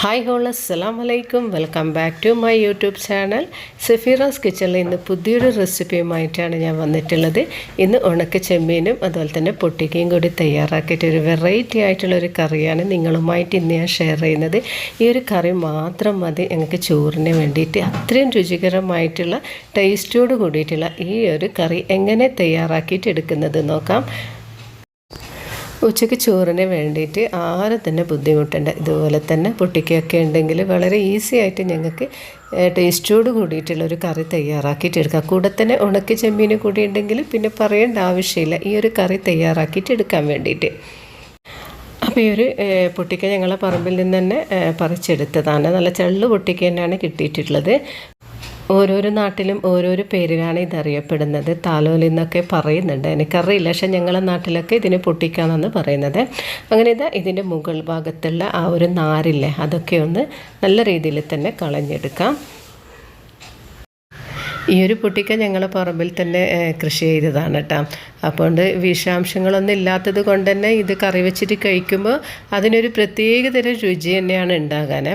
Hi all അസ്സലാം വലൈക്കും welcome back to my YouTube channel Safeera's കിച്ചണിൽ ഇന്ന് പുതിയൊരു റെസിപ്പിയുമായിട്ടാണ് ഞാൻ വന്നിട്ടുള്ളത്. ഇന്ന് ഉണക്ക ചെമ്മീനും അതുപോലെ തന്നെ പൊട്ടിക്കയും കൂടി തയ്യാറാക്കിയിട്ട് ഒരു വെറൈറ്റി ആയിട്ടുള്ള ഒരു കറിയാണ് നിങ്ങളുമായിട്ട് ഇന്ന് ഞാൻ ഷെയർ ചെയ്യുന്നത്. ഈ ഒരു കറി മാത്രം മതി ഞങ്ങൾക്ക് ചോറിന് വേണ്ടിയിട്ട്. അത്രയും രുചികരമായിട്ടുള്ള ടേസ്റ്റോട് കൂടിയിട്ടുള്ള ഈ ഒരു കറി എങ്ങനെ തയ്യാറാക്കിയിട്ട് എടുക്കുന്നത് നോക്കാം. ഉച്ചയ്ക്ക് ചോറിന് വേണ്ടിയിട്ട് ആരും തന്നെ ബുദ്ധിമുട്ടുണ്ട്. ഇതുപോലെ തന്നെ പൊട്ടിക്കൊക്കെ ഉണ്ടെങ്കിൽ വളരെ ഈസി ആയിട്ട് ഞങ്ങൾക്ക് ടേസ്റ്റോട് കൂടിയിട്ടുള്ള ഒരു കറി തയ്യാറാക്കിയിട്ട് എടുക്കാം. കൂടെ തന്നെ ഉണക്കി ചെമ്മീൻ കൂടി ഉണ്ടെങ്കിൽ പിന്നെ പറയേണ്ട ആവശ്യമില്ല. ഈ ഒരു കറി തയ്യാറാക്കിയിട്ട് എടുക്കാൻ വേണ്ടിയിട്ട്. അപ്പോൾ ഈ ഒരു പൊട്ടിക്ക ഞങ്ങളെ പറമ്പിൽ നിന്ന് തന്നെ പറിച്ചെടുത്തതാണ്. നല്ല ചള്ളു പൊട്ടിക്ക തന്നെയാണ് കിട്ടിയിട്ടുള്ളത്. ഓരോരോ നാട്ടിലും ഓരോരോ പേരിലാണ് ഇതറിയപ്പെടുന്നത്. താലോലി എന്നൊക്കെ പറയുന്നുണ്ട്. എനിക്കറിയില്ല. പക്ഷേ ഞങ്ങളുടെ നാട്ടിലൊക്കെ ഇതിന് പൊട്ടിക്കാന്നാണ് പറയുന്നത്. അങ്ങനെ ഇതാ ഇതിന്റെ മുകൾ ഭാഗത്തുള്ള ആ ഒരു നാരില്ലേ അതൊക്കെ ഒന്ന് നല്ല രീതിയിൽ തന്നെ കളഞ്ഞെടുക്കാം. ഈ ഒരു പൊട്ടിക്ക ഞങ്ങളെ പറമ്പിൽ തന്നെ കൃഷി ചെയ്തതാണ് കേട്ടോ അപ്പോൾ വിഷാംശങ്ങളൊന്നും ഇല്ലാത്തത് കൊണ്ട് തന്നെ ഇത് കറി വെച്ചിട്ട് കഴിക്കുമ്പോൾ അതിനൊരു പ്രത്യേകതരം രുചി തന്നെയാണ് ഉണ്ടാകാൻ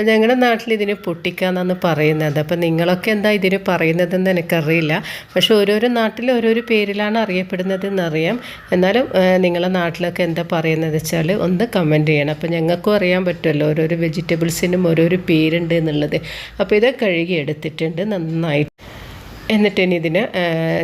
അപ്പം ഞങ്ങളുടെ നാട്ടിൽ ഇതിന് പൊട്ടിക്കാന്നാണ് പറയുന്നത്. അപ്പം നിങ്ങളൊക്കെ എന്താ ഇതിന് പറയുന്നതെന്ന് എനിക്കറിയില്ല. പക്ഷേ ഓരോരോ നാട്ടിൽ ഓരോരോ പേരിലാണ് അറിയപ്പെടുന്നത് എന്നറിയാം എന്നാലും നിങ്ങളുടെ നാട്ടിലൊക്കെ എന്താ പറയുന്നത് വെച്ചാൽ ഒന്ന് കമന്റ് ചെയ്യണം. അപ്പം ഞങ്ങൾക്കും അറിയാൻ പറ്റുമല്ലോ ഓരോരോ വെജിറ്റബിൾസിനും ഓരോരോ പേരുണ്ട് എന്നുള്ളത്. അപ്പോൾ ഇത് കഴുകി എടുത്തിട്ടുണ്ട് നന്നായിട്ട്. എന്നിട്ട് ഇനി ഇതിന്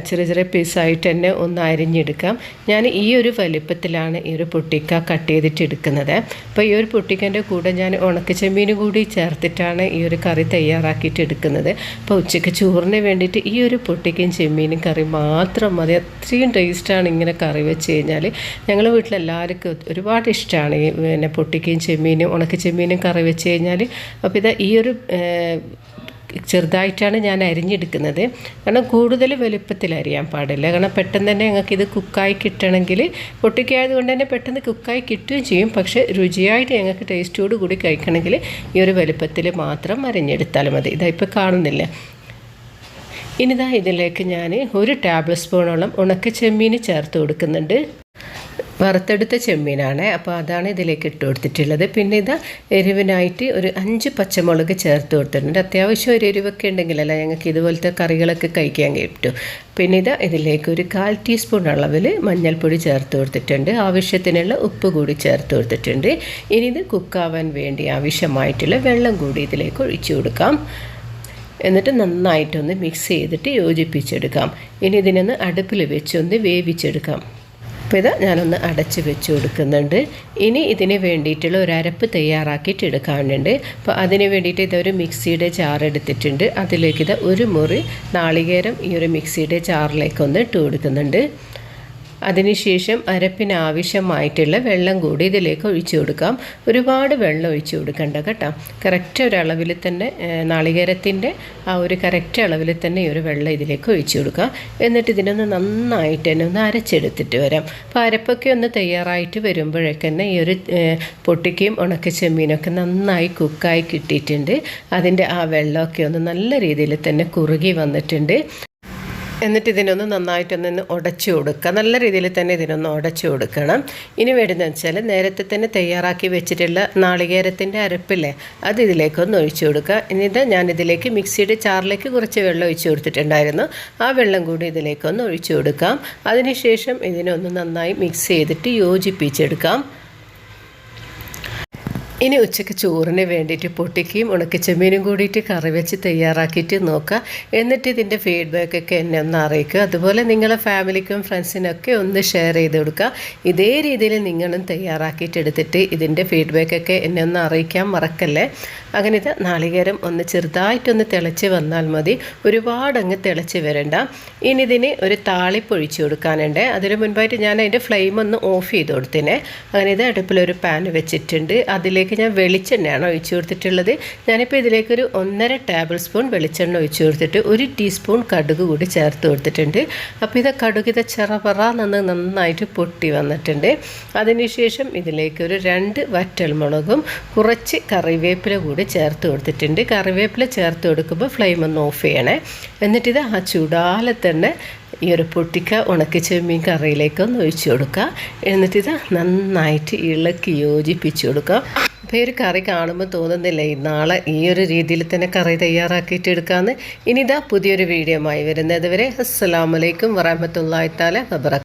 ചെറിയ ചെറിയ പീസായിട്ട് തന്നെ ഒന്ന് അരിഞ്ഞെടുക്കാം. ഞാൻ ഈ ഒരു വലിപ്പത്തിലാണ് ഈ ഒരു പൊട്ടിക്ക കട്ട് ചെയ്തിട്ട് എടുക്കുന്നത്. അപ്പോൾ ഈ ഒരു പൊട്ടിക്കന്റെ കൂടെ ഞാൻ ഉണക്കച്ചെമ്മീൻ കൂടി ചേർത്തിട്ടാണ് ഈ ഒരു കറി തയ്യാറാക്കിയിട്ട് എടുക്കുന്നത്. അപ്പോൾ ഉച്ചയ്ക്ക് ചോറിന് വേണ്ടിയിട്ട് ഈ ഒരു പൊട്ടിക്കയും ചെമ്മീനും കറി മാത്രം മതി. അത്രയും ടേസ്റ്റാണ് ഇങ്ങനെ കറി വെച്ച് കഴിഞ്ഞാൽ ഞങ്ങളുടെ വീട്ടിലെല്ലാവർക്കും ഒരുപാട് ഇഷ്ടമാണ് ഈ പിന്നെ പൊട്ടിക്കയും ചെമ്മീനും ഉണക്ക ചെമ്മീനും കറി വെച്ച് കഴിഞ്ഞാൽ അപ്പോൾ ഇതാ ഈ ഒരു ചെറുതായിട്ടാണ് ഞാൻ അരിഞ്ഞെടുക്കുന്നത്. കാരണം കൂടുതൽ വലുപ്പത്തിൽ അരിയാൻ പാടില്ല. കാരണം പെട്ടെന്ന് തന്നെ ഞങ്ങൾക്ക് ഇത് കുക്കായി കിട്ടണമെങ്കിൽ പൊട്ടിക്കായത് കൊണ്ട് തന്നെ പെട്ടെന്ന് കുക്കായി കിട്ടുകയും ചെയ്യും. പക്ഷേ രുചിയായിട്ട് ഞങ്ങൾക്ക് ടേസ്റ്റോട് കൂടി കഴിക്കണമെങ്കിൽ ഈ ഒരു വലുപ്പത്തിൽ മാത്രം അരിഞ്ഞെടുത്താൽ മതി. ഇതാ ഇപ്പോൾ കാണുന്നില്ല. ഇനിതാ ഇതിലേക്ക് ഞാൻ ഒരു ടേബിൾ സ്പൂണോളം ഉണക്ക ചെമ്മീൻ ചേർത്ത് കൊടുക്കുന്നുണ്ട്. വറുത്തെടുത്ത ചെമ്മീനാണ്. അപ്പോൾ അതാണ് ഇതിലേക്ക് ഇട്ട് കൊടുത്തിട്ടുള്ളത്. പിന്നെ ഇത് എരിവിനായിട്ട് ഒരു അഞ്ച് പച്ചമുളക് ചേർത്ത് കൊടുത്തിട്ടുണ്ട്. അത്യാവശ്യം ഒരു എരിവൊക്കെ ഉണ്ടെങ്കിലല്ല ഞങ്ങൾക്ക് ഇതുപോലത്തെ കറികളൊക്കെ കഴിക്കാൻ കിട്ടും. പിന്നെ ഇത് ഇതിലേക്ക് ഒരു കാൽ ടീസ്പൂൺ അളവിൽ മഞ്ഞൾപ്പൊടി ചേർത്ത് കൊടുത്തിട്ടുണ്ട്. ആവശ്യത്തിനുള്ള ഉപ്പ് കൂടി ചേർത്ത് കൊടുത്തിട്ടുണ്ട്. ഇനി ഇത് കുക്കാവാൻ വേണ്ടി ആവശ്യമായിട്ടുള്ള വെള്ളം കൂടി ഇതിലേക്ക് ഒഴിച്ചു കൊടുക്കാം. എന്നിട്ട് നന്നായിട്ടൊന്ന് മിക്സ് ചെയ്തിട്ട് യോജിപ്പിച്ചെടുക്കാം. ഇനി ഇതിനൊന്ന് അടുപ്പിൽ വെച്ചൊന്ന് വേവിച്ചെടുക്കാം. അപ്പോൾ ഇത് ഞാനൊന്ന് അടച്ച് വെച്ച് കൊടുക്കുന്നുണ്ട്. ഇനി ഇതിന് വേണ്ടിയിട്ടുള്ള ഒരു അരപ്പ് തയ്യാറാക്കിയിട്ട് എടുക്കാനുണ്ട്. അപ്പോൾ അതിന് വേണ്ടിയിട്ട് ഇതൊരു മിക്സിയുടെ ജാർ എടുത്തിട്ടുണ്ട്. അതിലേക്ക് ഇത് ഒരു മുറി നാളികേരം ഈ ഒരു മിക്സിയുടെ ജാറിലേക്കൊന്ന് ഇട്ട് കൊടുക്കുന്നുണ്ട്. അതിനുശേഷം അരപ്പിന് ആവശ്യമായിട്ടുള്ള വെള്ളം കൂടി ഇതിലേക്ക് ഒഴിച്ചു കൊടുക്കാം. ഒരുപാട് വെള്ളം ഒഴിച്ചു കൊടുക്കണ്ട കേട്ടോ. കറക്റ്റ് ഒരളവിൽ തന്നെ നാളികേരത്തിന്റെ ആ ഒരു കറക്റ്റ് അളവിൽ തന്നെ ഈ ഒരു വെള്ളം ഇതിലേക്ക് ഒഴിച്ചു കൊടുക്കാം. എന്നിട്ട് ഇതിനൊന്ന് നന്നായിട്ട് തന്നെ ഒന്ന് അരച്ചെടുത്തിട്ട് വരാം. അപ്പോൾ അരപ്പൊക്കെ ഒന്ന് തയ്യാറായിട്ട് വരുമ്പോഴൊക്കെ തന്നെ ഈ ഒരു പൊട്ടിക്കയും ഉണക്ക ചെമ്മീനൊക്കെ നന്നായി കുക്കായി കിട്ടിയിട്ടുണ്ട്. അതിന്റെ ആ വെള്ളമൊക്കെ ഒന്ന് നല്ല രീതിയിൽ തന്നെ കുറുകി വന്നിട്ടുണ്ട്. എന്നിട്ട് ഇതിനൊന്ന് നന്നായിട്ടൊന്ന് ഉടച്ചു കൊടുക്കുക. നല്ല രീതിയിൽ തന്നെ ഇതിനൊന്ന് ഉടച്ചു കൊടുക്കണം. ഇനി വേണ്ടതെന്ന് വെച്ചാൽ നേരത്തെ തന്നെ തയ്യാറാക്കി വെച്ചിട്ടുള്ള നാളികേരത്തിന്റെ അരപ്പില്ലേ അത് ഇതിലേക്കൊന്ന് ഒഴിച്ചു കൊടുക്കുക. എന്നിട്ട് ഞാനിതിലേക്ക് മിക്സിയുടെ ചാറിലേക്ക് കുറച്ച് വെള്ളം ഒഴിച്ചു കൊടുത്തിട്ടുണ്ടായിരുന്നു. ആ വെള്ളം കൂടി ഇതിലേക്കൊന്ന് ഒഴിച്ചു കൊടുക്കാം. അതിനുശേഷം ഇതിനൊന്ന് നന്നായി മിക്സ് ചെയ്തിട്ട് യോജിപ്പിച്ചെടുക്കാം. ഇനി ഉച്ചയ്ക്ക് ചോറിന് വേണ്ടിയിട്ട് പൊട്ടിക്കുകയും ഉണക്കച്ചെമ്മീനും കൂടിയിട്ട് കറി വെച്ച് തയ്യാറാക്കിയിട്ട് നോക്കുക. എന്നിട്ട് ഇതിന്റെ ഫീഡ്ബാക്കൊക്കെ എന്നെ ഒന്ന് അറിയിക്കുക. അതുപോലെ നിങ്ങളെ ഫാമിലിക്കും ഫ്രണ്ട്സിനൊക്കെ ഒന്ന് ഷെയർ ചെയ്ത് കൊടുക്കുക. ഇതേ രീതിയിൽ നിങ്ങളും തയ്യാറാക്കിയിട്ട് എടുത്തിട്ട് ഇതിന്റെ ഫീഡ്ബാക്കൊക്കെ എന്നെ ഒന്ന് അറിയിക്കാൻ മറക്കല്ലേ? അങ്ങനെ ഇത് നാളികേരം ഒന്ന് ചെറുതായിട്ടൊന്ന് തിളച്ച് വന്നാൽ മതി. ഒരുപാട് അങ്ങ് തിളച്ച് വരണ്ട. ഇനി ഇതിന് ഒരു താളിപ്പൊഴിച്ച് കൊടുക്കാനുണ്ട്. അതിന് മുൻപായിട്ട് ഞാൻ അതിന്റെ ഫ്ലെയിം ഒന്ന് ഓഫ് ചെയ്ത് കൊടുത്തിനെ. അങ്ങനെ ഇത് അടുപ്പിലൊരു പാൻ വെച്ചിട്ടുണ്ട്. അതിലേക്ക് ഇതിലേക്ക് ഞാൻ വെളിച്ചെണ്ണയാണ് ഒഴിച്ചു കൊടുത്തിട്ടുള്ളത്. ഞാനിപ്പോൾ ഇതിലേക്കൊരു ഒന്നര ടേബിൾ സ്പൂൺ വെളിച്ചെണ്ണ ഒഴിച്ചു കൊടുത്തിട്ട് ഒരു ടീസ്പൂൺ കടുക് കൂടി ചേർത്ത് കൊടുത്തിട്ടുണ്ട്. അപ്പോൾ ഇത് കടുക് ഇത് ചെറപറ നിന്ന് നന്നായിട്ട് പൊട്ടി വന്നിട്ടുണ്ട്. അതിനുശേഷം ഇതിലേക്ക് ഒരു രണ്ട് വറ്റൽമുളകും കുറച്ച് കറിവേപ്പില കൂടി ചേർത്ത് കൊടുത്തിട്ടുണ്ട്. കറിവേപ്പില ചേർത്ത് കൊടുക്കുമ്പോൾ ഫ്ലെയിം ഒന്ന് ഓഫ് ചെയ്യണേ. എന്നിട്ടിത് ആ ചൂടാലെ തന്നെ ഈ ഒരു പൊട്ടിക്ക ഉണക്കി ചെമ്മീൻ കറിയിലേക്കൊന്ന് ഒഴിച്ചു കൊടുക്കുക. എന്നിട്ടിത് നന്നായിട്ട് ഇളക്കി യോജിപ്പിച്ച് കൊടുക്കുക. അപ്പോൾ ഈ ഒരു കറി കാണുമ്പോൾ തോന്നുന്നില്ല നാളെ ഈ ഒരു രീതിയിൽ തന്നെ കറി തയ്യാറാക്കിയിട്ട് എടുക്കാമെന്ന് ഇനിതാ പുതിയൊരു വീഡിയോ ആയി വരുന്നത് വരെ. അസ്സാം വലൈക്കും വറഹമത്തല്ലാത്താല വബറ